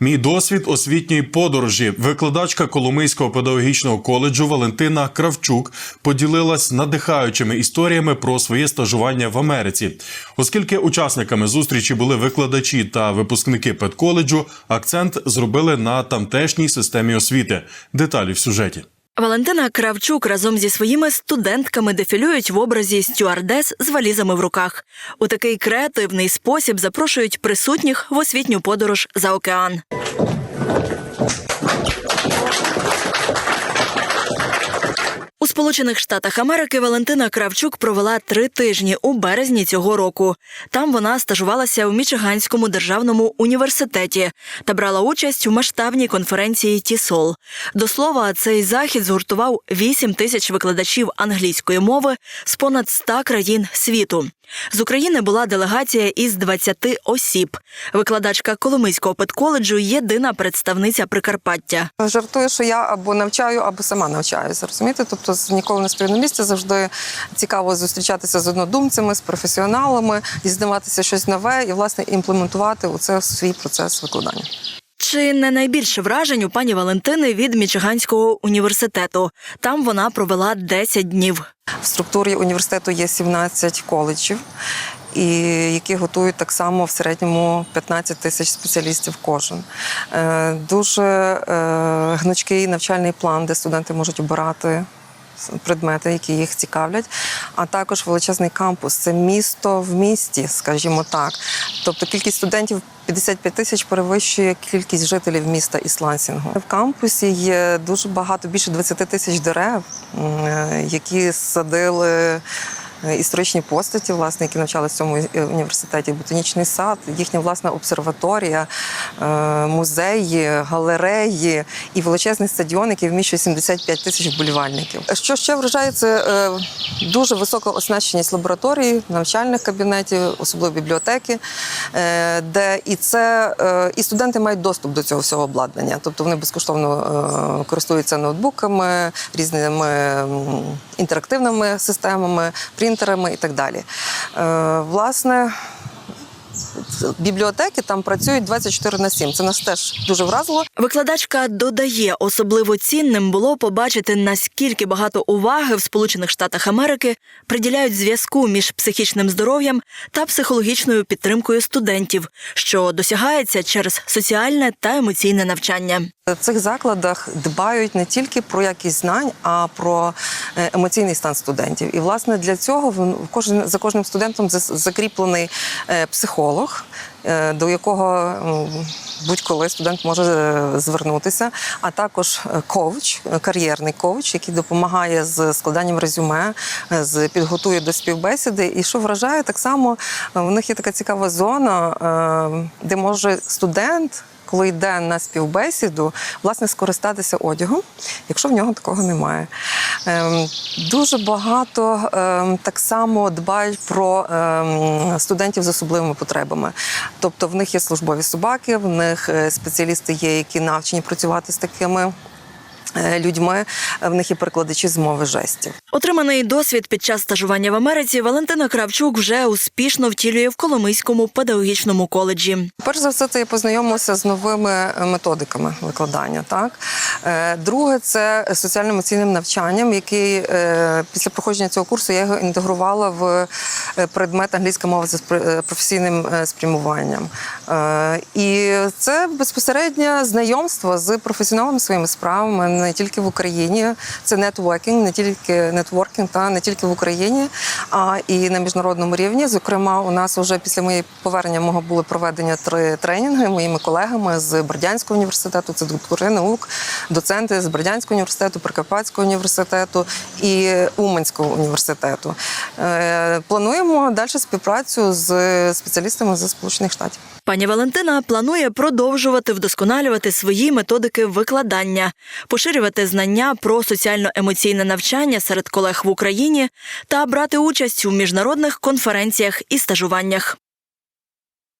Мій досвід освітньої подорожі. Викладачка Коломийського педагогічного коледжу Валентина Кравчук поділилась надихаючими історіями про своє стажування в Америці. Оскільки учасниками зустрічі були викладачі та випускники педколеджу, акцент зробили на тамтешній системі освіти. Деталі в сюжеті. Валентина Кравчук разом зі своїми студентками дефілюють в образі стюардес з валізами в руках. У такий креативний спосіб запрошують присутніх в освітню подорож за океан. У Сполучених Штатах Америки Валентина Кравчук провела три тижні у березні цього року. Там вона стажувалася у Мічиганському державному університеті та брала участь у масштабній конференції Тісол. До слова, цей захід згуртував 8 тисяч викладачів англійської мови з понад 100 країн світу. З України була делегація із 20 осіб. Викладачка Коломийського педколеджу єдина представниця Прикарпаття. Жартую, що я або навчаю, або сама навчаюся. Розумієте? Тобто ніколи не стою на місці, завжди цікаво зустрічатися з однодумцями, з професіоналами, дізнаватися щось нове і власне імплементувати у це свій процес викладання. Чи не найбільше вражень у пані Валентини від Мічиганського університету? Там вона провела 10 днів. В структурі університету є 17 коледжів. І які готують так само в середньому 15 тисяч спеціалістів кожен. Е, Дуже е, гнучкий навчальний план, де студенти можуть обирати предмети, які їх цікавлять, а також величезний кампус. Це місто в місті, скажімо так. Тобто кількість студентів 55 тисяч перевищує кількість жителів міста Іслансінгу. В кампусі є дуже багато, більше 20 тисяч дерев, е, які садили. Е, Історичні постаті, власне, які навчалися в цьому е, університеті, ботанічний сад, їхня власна обсерваторія, е, музеї, галереї і величезний стадіон, який вміщує 75 тисяч вболівальників. Що ще вражає, це дуже висока оснащеність лабораторії, навчальних кабінетів, особливо бібліотеки, де і це і студенти мають доступ до цього всього обладнання, тобто вони безкоштовно користуються ноутбуками, різними інтерактивними системами, принтерами і так далі. Е, Власне. Бібліотеки там працюють 24 на 7. Це нас теж дуже вразило. Викладачка додає, особливо цінним було побачити, наскільки багато уваги в Сполучених Штатах Америки приділяють зв'язку між психічним здоров'ям та психологічною підтримкою студентів, що досягається через соціальне та емоційне навчання. В цих закладах дбають не тільки про якість знань, а про е, емоційний стан студентів. І власне для цього кожен за кожним студентом закріплений е, психолог, е, до якого будь-коли студент може е, звернутися, а також е, коуч, кар'єрний коуч, який допомагає з складанням резюме, з підготує до співбесіди. І що вражає, так само в них є така цікава зона, де може студент коли йде на співбесіду, власне, скористатися одягом, якщо в нього такого немає. Ем, дуже багато ем, так само дбають про ем, студентів з особливими потребами. Тобто в них є службові собаки, в них е, спеціалісти є, які навчені працювати з такими. Е, Людьми в них є перекладачі з мови жестів. Отриманий досвід під час стажування в Америці Валентина Кравчук вже успішно втілює в Коломийському педагогічному коледжі. Перш за все, це я познайомилася з новими е, методиками викладання. Так Е, друге, це соціально-емоційним навчанням, який е, після проходження цього курсу я його інтегрувала в е, предмет англійська мова е, професійним е, спрямуванням. Е, І це безпосереднє знайомство з професіоналами своїми справами не тільки в Україні. Це нетворкінг, не тільки нетворкінг, та не тільки в Україні, а і на міжнародному рівні. Зокрема, у нас вже після моєї повернення мого були проведені три тренінги моїми колегами з Бердянського університету. Це доктори наук, доценти з Бердянського університету, Прикарпатського університету і Уманського університету. Е, Плануємо далі співпрацю з спеціалістами з Сполучених Штатів. Пані Валентина планує продовжувати вдосконалювати свої методики викладання, поширювати знання про соціально-емоційне навчання серед колег в Україні та брати участь у міжнародних конференціях і стажуваннях.